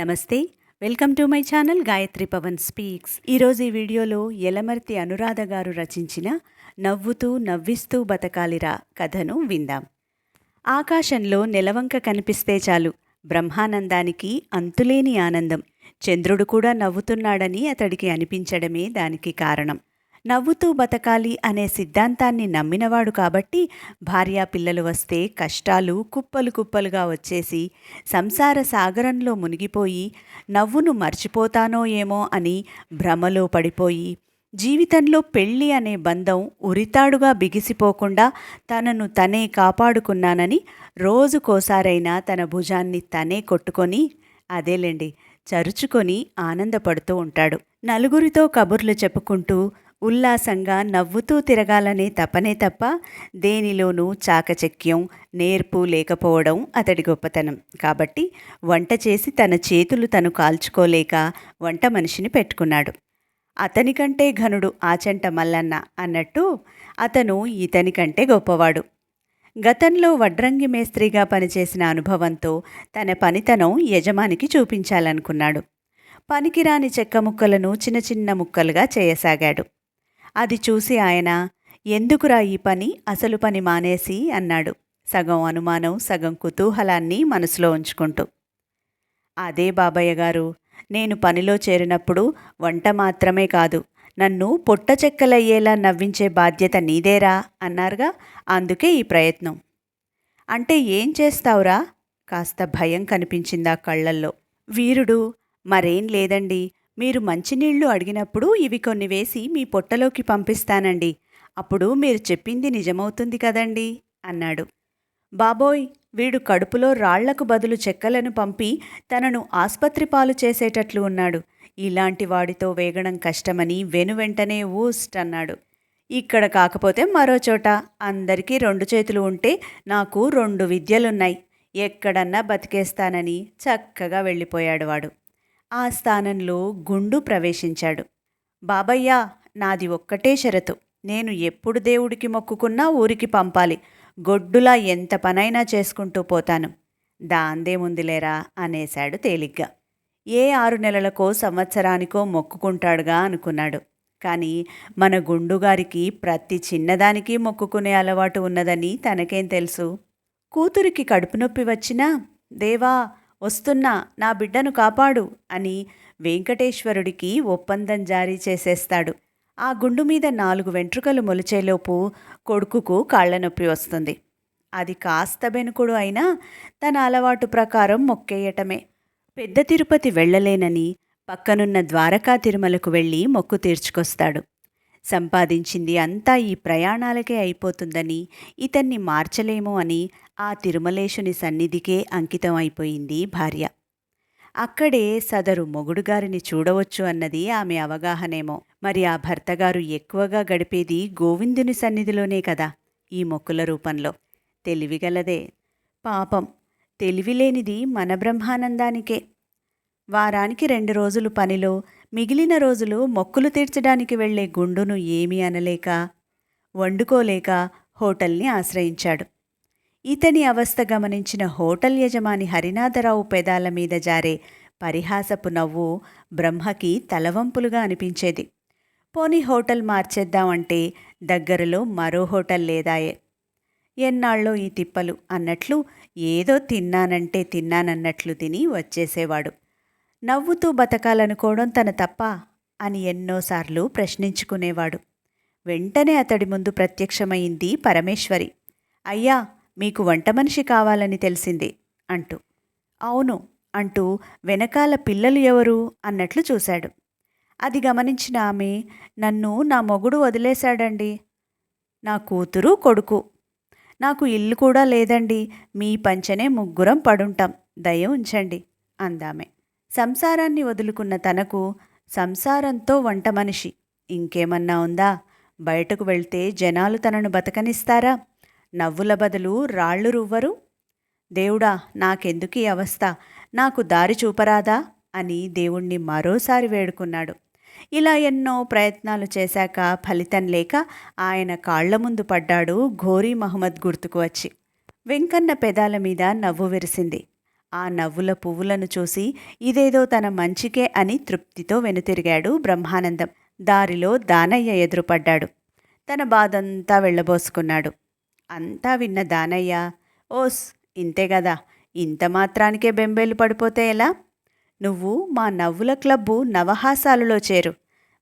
నమస్తే welcome to my channel Gayatri Pavan speaks. ఈరోజు ఈ వీడియోలో యలమర్తి అనురాధ గారు రచించిన నవ్వుతూ నవ్విస్తూ బతకాలిరా కథను విందాం. ఆకాశంలో నెలవంక కనిపిస్తే చాలు బ్రహ్మానందానికి అంతులేని ఆనందం. చంద్రుడు కూడా నవ్వుతున్నాడని అతడికి అనిపించడమే దానికి కారణం. నవ్వుతూ బతకాలి అనే సిద్ధాంతాన్ని నమ్మినవాడు కాబట్టి భార్యా పిల్లలు వస్తే కష్టాలు కుప్పలు కుప్పలుగా వచ్చేసి సంసార సాగరంలో మునిగిపోయి నవ్వును మర్చిపోతానో ఏమో అని భ్రమలో పడిపోయి జీవితంలో పెళ్ళి అనే బంధం ఉరితాడుగా బిగిసిపోకుండా తనను తనే కాపాడుకున్నానని రోజుకోసారైనా తన భుజాన్ని తనే కొట్టుకొని అదేలేండి చరుచుకొని ఆనందపడుతూ ఉంటాడు. నలుగురితో కబుర్లు చెప్పుకుంటూ ఉల్లాసంగా నవ్వుతూ తిరగాలనే తపనే తప్ప దేనిలోనూ చాకచక్యం నేర్పు లేకపోవడం అతడి గొప్పతనం. కాబట్టి వంట చేసి తన చేతులు తను కాల్చుకోలేక వంట మనిషిని పెట్టుకున్నాడు. అతనికంటే ఘనుడు ఆచంట మల్లన్న అన్నట్టు అతను ఇతనికంటే గొప్పవాడు. గతంలో వడ్రంగి మేస్త్రిగా పనిచేసిన అనుభవంతో తన పనితనం యజమానికి చూపించాలనుకున్నాడు. పనికిరాని చెక్క ముక్కలను చిన్న చిన్న ముక్కలుగా చేయసాగాడు. అది చూసి ఆయన ఎందుకురా ఈ పని? అసలు పని మానేసి అన్నాడు. సగం అనుమానం సగం కుతూహలాన్ని మనసులో ఉంచుకుంటూ. అదే బాబయ్య గారు నేను పనిలో చేరినప్పుడు వంట మాత్రమే కాదు నన్ను పొట్ట చెక్కలయ్యేలా నవ్వించే బాధ్యత నీదేరా? అన్నారుగా. అందుకే ఈ ప్రయత్నం. అంటే ఏం చేస్తావురా? కాస్త భయం కనిపించిందా కళ్ళల్లో. వీరుడు మరేం లేదండి మీరు మంచినీళ్ళు అడిగినప్పుడు ఇవి కొన్ని వేసి మీ పొట్టలోకి పంపిస్తానండి. అప్పుడు మీరు చెప్పింది నిజమవుతుంది కదండి అన్నాడు. బాబోయ్ వీడు కడుపులో రాళ్ళకు బదులు చెక్కలను పంపి తనను ఆస్పత్రి పాలు చేసేటట్లు ఉన్నాడు. ఇలాంటి వాడితో వేగడం కష్టమని వెనువెంటనే ఊస్ట్ అన్నాడు. ఇక్కడ కాకపోతే మరో చోట అందరికీ రెండు చేతులు ఉంటే నాకు రెండు విద్యలున్నాయి. ఎక్కడన్నా బతికేస్తానని చక్కగా వెళ్ళిపోయాడు వాడు. ఆ స్థానంలో గుండు ప్రవేశించాడు. బాబయ్య నాది ఒక్కటే షరతు. నేను ఎప్పుడు దేవుడికి మొక్కుకున్నా ఊరికి పంపాలి. గొడ్డులా ఎంత పనైనా చేసుకుంటూ పోతాను. దాందేముందిలేరా? అనేశాడు తేలిగ్గా. ఏ ఆరు నెలలకో సంవత్సరానికో మొక్కుకుంటాడుగా అనుకున్నాడు. కానీ మన గుండుగారికి ప్రతి చిన్నదానికి మొక్కుకునే అలవాటు ఉన్నదని తనకేం తెలుసు? కూతురికి కడుపు నొప్పి వచ్చినా దేవా వస్తున్నా నా బిడ్డను కాపాడు అని వెంకటేశ్వరుడికి ఒప్పందం జారీ చేసేస్తాడు. ఆ గుండు మీద నాలుగు వెంట్రుకలు మొలిచేలోపు కొడుకుకు కాళ్ళ నొప్పి వస్తుంది. అది కాస్త బెనుకుడు అయినా తన అలవాటు ప్రకారం మొక్కేయటమే. పెద్ద తిరుపతి వెళ్ళలేనని పక్కనున్న ద్వారకా తిరుమలకు వెళ్ళి మొక్కు తీర్చుకొస్తాడు. సంపాదించింది అంతా ఈ ప్రయాణాలకే అయిపోతుందని ఇతన్ని మార్చలేము అని ఆ తిరుమలేశుని సన్నిధికే అంకితం అయిపోయింది భార్య. అక్కడే సదరు మొగుడుగారిని చూడవచ్చు అన్నది ఆమె అవగాహనేమో. మరి ఆ భర్తగారు ఎక్కువగా గడిపేది గోవిందుని సన్నిధిలోనే కదా ఈ మొక్కుల రూపంలో. తెలివిగలదే. పాపం తెలివిలేనిది మన బ్రహ్మానందానికే. వారానికి రెండు రోజులు పనిలో మిగిలిన రోజులు మొక్కులు తీర్చడానికి వెళ్ళే గుండును ఏమీ అనలేక వండుకోలేక హోటల్ని ఆశ్రయించాడు. ఇతని అవస్థ గమనించిన హోటల్ యజమాని హరినాథరావు పెదాల మీద జారే పరిహాసపు నవ్వు బ్రహ్మకి తలవంపులుగా అనిపించేది. పోని హోటల్ మార్చేద్దామంటే దగ్గరలో మరో హోటల్ లేదాయే. ఎన్నాళ్ళో ఈ తిప్పలు అన్నట్లు ఏదో తిన్నానంటే తిన్నానన్నట్లు తిని వచ్చేసేవాడు. నవ్వుతూ బతకాలనుకోవడం తన తప్ప అని ఎన్నోసార్లు ప్రశ్నించుకునేవాడు. వెంటనే అతడి ముందు ప్రత్యక్షమైంది పరమేశ్వరి. అయ్యా మీకు వంట మనిషి కావాలని తెలిసింది అంటూ. అవును అంటూ వెనకాల పిల్లలు ఎవరు అన్నట్లు చూశాడు. అది గమనించిన ఆమె నన్ను నా మొగుడు వదిలేశాడండి. నా కూతురు కొడుకు. నాకు ఇల్లు కూడా లేదండి. మీ పంచనే ముగ్గురం పడుంటాం. దయ ఉంచండి అందామే. సంసారాన్ని వదులుకున్న తనకు సంసారంతో వంట మనిషి. ఇంకేమన్నా ఉందా? బయటకు వెళ్తే జనాలు తనను బతకనిస్తారా? నవ్వుల బదులు రాళ్ళు రువ్వరు? దేవుడా నాకెందుకీ అవస్థ? నాకు దారి చూపరాదా? అని దేవుణ్ణి మరోసారి వేడుకున్నాడు. ఇలా ఎన్నో ప్రయత్నాలు చేశాక ఫలితం లేక ఆయన కాళ్ళ ముందు పడ్డాడు ఘోరీ మహమ్మద్ గుర్తుకు వచ్చి. వెంకన్న పెదాల మీద నవ్వు విరిసింది. ఆ నవ్వుల పువ్వులను చూసి ఇదేదో తన మంచికే అని తృప్తితో వెనుతిరిగాడు బ్రహ్మానందం. దారిలో దానయ్య ఎదురుపడ్డాడు. తన బాధంతా వెళ్ళబోసుకున్నాడు. అంతా విన్న దానయ్య ఓస్ ఇంతే కదా ఇంత మాత్రానికే బెంబేలు పడిపోతే ఎలా? నువ్వు మా నవ్వుల క్లబ్బు నవహాసాలలో చేరు.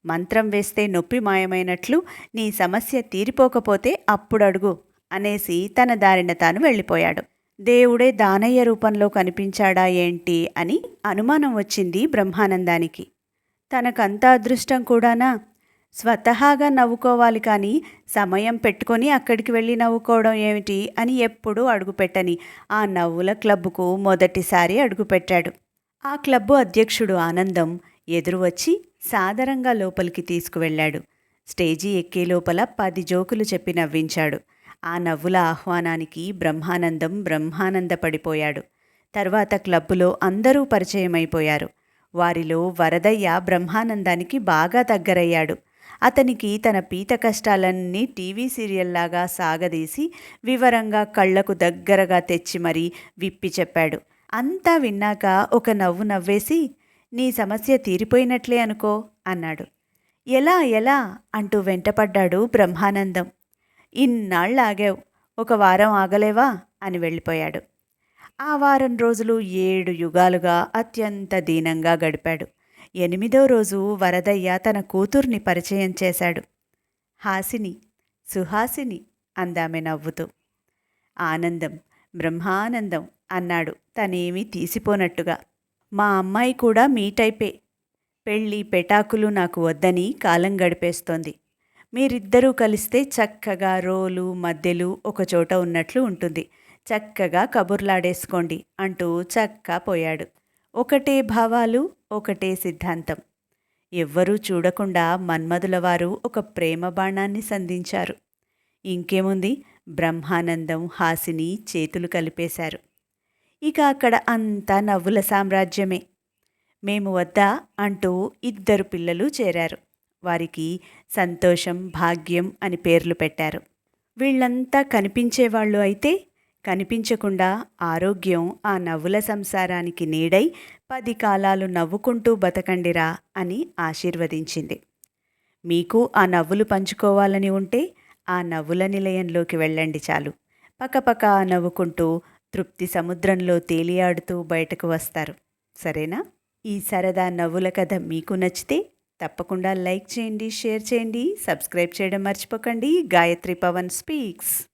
మంత్రం వేస్తే నొప్పి మాయమైనట్లు నీ సమస్య తీరిపోకపోతే అప్పుడడుగు అనేసి తన దారిన తాను వెళ్ళిపోయాడు. దేవుడే దానయ్య రూపంలో కనిపించాడా ఏంటి అని అనుమానం వచ్చింది బ్రహ్మానందానికి. తనకంత అదృష్టం కూడానా? స్వతహాగా నవ్వుకోవాలి కానీ సమయం పెట్టుకొని అక్కడికి వెళ్ళి నవ్వుకోవడం ఏమిటి అని ఎప్పుడూ అడుగుపెట్టని ఆ నవ్వుల క్లబ్కు మొదటిసారి అడుగుపెట్టాడు. ఆ క్లబ్బు అధ్యక్షుడు ఆనందం ఎదురు వచ్చి సాదరంగా లోపలికి తీసుకువెళ్ళాడు. స్టేజీ ఎక్కే లోపల పది జోకులు చెప్పి నవ్వించాడు. ఆ నవ్వుల ఆహ్వానానికి బ్రహ్మానందం బ్రహ్మానందపడిపోయాడు. తర్వాత క్లబ్బులో అందరూ పరిచయమైపోయారు. వారిలో వరదయ్య బ్రహ్మానందానికి బాగా దగ్గరయ్యాడు. అతనికి తన పీత కష్టాలన్నీ టీవీ సీరియల్లాగా సాగదీసి వివరంగా కళ్ళకు దగ్గరగా తెచ్చి మరీ విప్పి చెప్పాడు. అంతా విన్నాక ఒక నవ్వు నవ్వేసి నీ సమస్య తీరిపోయినట్లే అనుకో అన్నాడు. ఎలా ఎలా? అంటూ వెంటపడ్డాడు బ్రహ్మానందం. ఇన్నాళ్ళు ఆగావు ఒక వారం ఆగలేవా? అని వెళ్ళిపోయాడు. ఆ వారం రోజులు ఏడు యుగాలుగా అత్యంత దీనంగా గడిపాడు. ఎనిమిదో రోజు వరదయ్య తన కూతుర్ని పరిచయం చేశాడు. హాసిని సుహాసిని అందామె నవ్వుతూ. ఆనందం బ్రహ్మానందం అన్నాడు. తనేమీ తీసిపోనట్టుగా. మా అమ్మాయి కూడా మీ టైపే పెళ్ళి పెటాకులు నాకు వద్దని కాలం గడిపేస్తోంది. మీరిద్దరూ కలిస్తే చక్కగా రోలు మధ్యలు ఒకచోట ఉన్నట్లు ఉంటుంది. చక్కగా కబుర్లాడేసుకోండి అంటూ చక్కా పోయాడు. ఒకటే భావాలు ఒకటే సిద్ధాంతం. ఎవ్వరూ చూడకుండా మన్మధుల వారు ఒక ప్రేమ బాణాన్ని సంధించారు. ఇంకేముంది? బ్రహ్మానందం హాసిని చేతులు కలిపేశారు. ఇక అక్కడ అంతా నవ్వుల సామ్రాజ్యమే. మేము వద్దా? అంటూ ఇద్దరు పిల్లలు చేరారు. వారికి సంతోషం భాగ్యం అని పేర్లు పెట్టారు. వీళ్ళంతా కనిపించేవాళ్ళు అయితే కనిపించకుండా ఆరోగ్యం ఆ నవ్వుల సంసారానికి నీడై పది కాలాలు నవ్వుకుంటూ బతకండిరా అని ఆశీర్వదించింది. మీకు ఆ నవ్వులు పంచుకోవాలని ఉంటే ఆ నవ్వుల నిలయంలోకి వెళ్ళండి చాలు. పకపక నవ్వుకుంటూ తృప్తి సముద్రంలో తేలియాడుతూ బయటకు వస్తారు. సరేనా? ఈ సరదా నవ్వుల కథ మీకు నచ్చితే తప్పకుండా లైక్ చేయండి షేర్ చేయండి సబ్స్క్రైబ్ చేయడం మర్చిపోకండి. గాయత్రి పవన్ స్పీక్స్.